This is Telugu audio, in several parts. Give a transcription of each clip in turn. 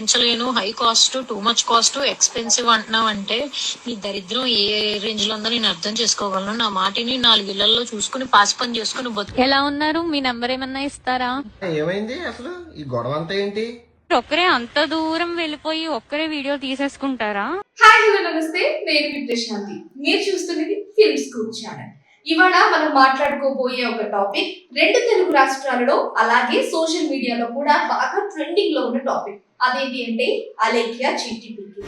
పెంచలేను high cost too much cost expensive అంటున్నావు అంటే నీ దరిద్రం ఏ రేంజ్లో ఉందో నేను అర్థం చేసుకోగలను. నా మాటిని నాలుగు ఇళ్ళలో చూసుకుని పాస్ పని చేసుకుని బతుకు ఎలా ఉన్నారు? మీ నంబర్ ఏమన్నా ఇస్తారా? ఏమైంది అసలు? ఈ గొడవ అంతా ఏంటి? ఒక్కరే అంత దూరం వెళ్ళిపోయి ఒక్కరే వీడియో తీసేసుకుంటారా? హాయ్ హలో నమస్తే. నేను ప్రశాంతి మీరు చూస్తున్నది ఫిల్మ్ స్కూల్ ఛానల్ ఇవాళ మనం మాట్లాడుకోబోయే ఒక టాపిక్ రెండు తెలుగు రాష్ట్రాలలో అలాగే సోషల్ మీడియాలో కూడా బాగా ట్రెండింగ్లో ఉన్న టాపిక్ అదేంటి అంటే అలేఖ్య చీటి పిల్లి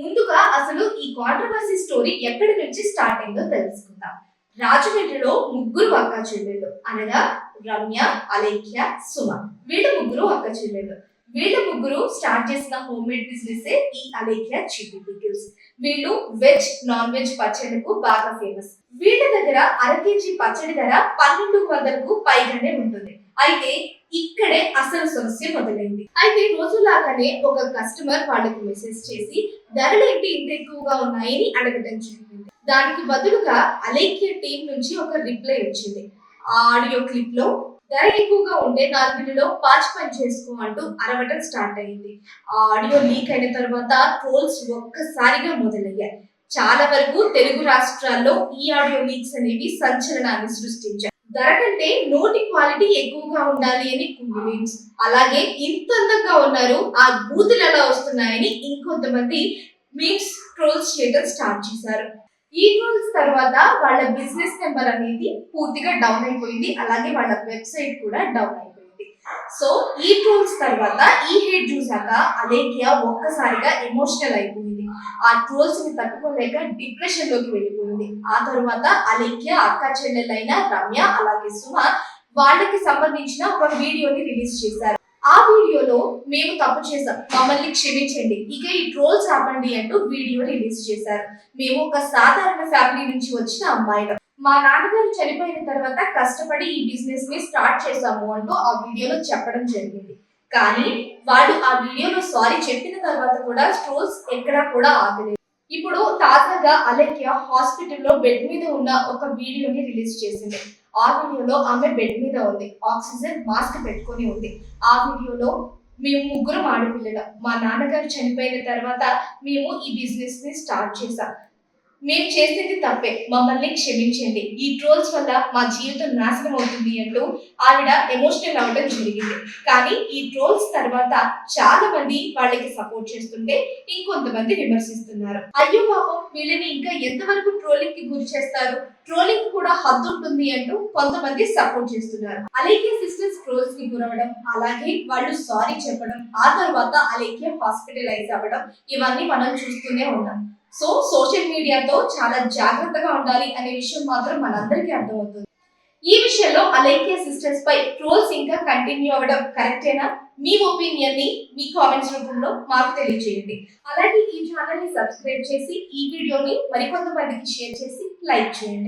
ముందుగా అసలు ఈ కాంట్రవర్సీ స్టోరీ ఎక్కడి నుంచి స్టార్ట్ అయిందో తెలుసుకుందాం. రాజమండ్రిలో ముగ్గురు అక్క చెల్లెళ్ళు అనగా రమ్య అలేఖ్య సుమ. వీళ్ళు ముగ్గురు అక్క చెల్లెళ్ళు. వీళ్ళ ముగ్గురు స్టార్ట్ చేసిన హోమ్ మేడ్ బిజినెస్ ఈ అలేఖ్య చిల్లీ పికిల్స్ వీళ్ళు వెజ్ నాన్ వెజ్ పచ్చడికు బాగా ఫేమస్ వీళ్ళ దగ్గర అర కేజీ పచ్చడి ధర పన్నెండు వందలకు పైగానే ఉంటుంది. అయితే ఇక్కడే అసలు సమస్య మొదలైంది. అయితే రోజులాగానే ఒక కస్టమర్ వాళ్ళకి మెసేజ్ చేసి ధరలు ఏంటి ఇంత ఎక్కువగా ఉన్నాయని అడగడం జరిగింది. దానికి బదులుగా అలేఖ్య టీం నుంచి ఒక రిప్లై వచ్చింది. ఆ ఆడియో క్లిప్లో ధర ఎక్కువగా ఉంటే నాలుగులో పాచి పని చేసుకో అంటూ అరవటం స్టార్ట్ అయింది. ఆ ఆడియో లీక్ అయిన తర్వాత ట్రోల్స్ ఒక్కసారిగా మొదలయ్యాయి. చాలా వరకు తెలుగు రాష్ట్రాల్లో ఈ ఆడియో లీక్స్ అనేవి సంచలనాన్ని సృష్టించాయి. ధర కంటే నోటి క్వాలిటీ ఎక్కువగా ఉండాలి అని కొన్ని అలాగే ఇంత అందంగా ఉన్నారు ఆ బూతులు ఎలా వస్తున్నాయని ఇంకొంతమంది మీమ్స్ ట్రోల్స్ చేయడం స్టార్ట్ చేశారు. ఈ టూల్స్ తర్వాత వాళ్ళ బిజినెస్ నెంబర్ అనేది పూర్తిగా డౌన్ అయిపోయింది. అలాగే వాళ్ళ వెబ్సైట్ కూడా డౌన్ అయిపోయింది. సో ఈ టూల్స్ తర్వాత ఈ హెడ్ చూసాక అలేఖ్య ఒక్కసారిగా ఎమోషనల్ అయిపోయింది. ఆ ట్రోల్స్ని తట్టుకోలేక డిప్రెషన్లోకి వెళ్ళిపోయింది. ఆ తర్వాత అలేఖ్య అక్క చెల్లెలైన రమ్య అలాగే సుమ వాళ్ళకి సంబంధించిన ఒక వీడియోని రిలీజ్ చేశారు. వీడియోలో మేము తప్పు చేసాం మమ్మల్ని క్షమించండి. ఇక ఈ ట్రోల్స్ ఆపండి అంటూ వీడియో రిలీజ్ చేశారు. మేము ఒక సాధారణ ఫ్యామిలీ నుంచి వచ్చిన అమ్మాయిలు. మా నాన్నగారు చనిపోయిన తర్వాత కష్టపడి ఈ బిజినెస్ని స్టార్ట్ చేశాము అంటూ ఆ వీడియోలో చెప్పడం జరిగింది. కానీ వాడు ఆ వీడియోలో సారీ చెప్పిన తర్వాత కూడా ట్రోల్స్ ఎక్కడా కూడా ఆగలేదు. ఇప్పుడు తాజాగా అలేఖ్య హాస్పిటల్లో బెడ్ మీద ఉన్న ఒక వీడియోని రిలీజ్ చేసింది. ఆ వీడియోలో ఆమె బెడ్ మీద ఉంది. ఆక్సిజన్ మాస్క్ పెట్టుకొని ఉంది. ఆ వీడియోలో మేము ముగ్గురం ఆడపిల్లలం. మా నాన్నగారు చనిపోయిన తర్వాత మేము ఈ బిజినెస్ని స్టార్ట్ చేసాం మేము చేసింది తప్పే. మమ్మల్ని క్షమించండి. ఈ ట్రోల్స్ వల్ల మా జీవితం నాశనం అవుతుంది అంటూ ఆవిడ ఎమోషనల్ అవడం జరిగింది. కానీ ఈ ట్రోల్స్ తర్వాత చాలా మంది వాళ్ళకి సపోర్ట్ చేస్తుంటే ఇంకొంతమంది విమర్శిస్తున్నారు. అయ్యో పాపం వీళ్ళని ఇంకా ఎంతవరకు ట్రోలింగ్కి గురి చేస్తారు? ట్రోలింగ్ కూడా హద్దు ఉంటుంది అంటూ కొంతమంది సపోర్ట్ చేస్తున్నారు. అలాగే సిస్టర్స్ ట్రోల్స్ గురవడం అలాగే వాళ్ళు సారీ చెప్పడం ఆ తర్వాత అలేఖ్య హాస్పిటలైజ్ అవ్వడం ఇవన్నీ మనం చూస్తూనే ఉన్నాం సో సోషల్ మీడియాతో చాలా జాగ్రత్తగా ఉండాలి అనే విషయం మాత్రం మనందరికీ అర్థమవుతుంది. ఈ విషయంలో అలేఖ్య సిస్టర్స్ పై ట్రోల్స్ ఇంకా కంటిన్యూ అవ్వడం కరెక్టేనా మీ ఒపీనియన్ని మీ కామెంట్స్ రూపంలో మాకు తెలియజేయండి అలాగే ఈ ఛానల్ని సబ్స్క్రైబ్ చేసి ఈ వీడియోని మరికొంతమందికి షేర్ చేసి లైక్ చేయండి.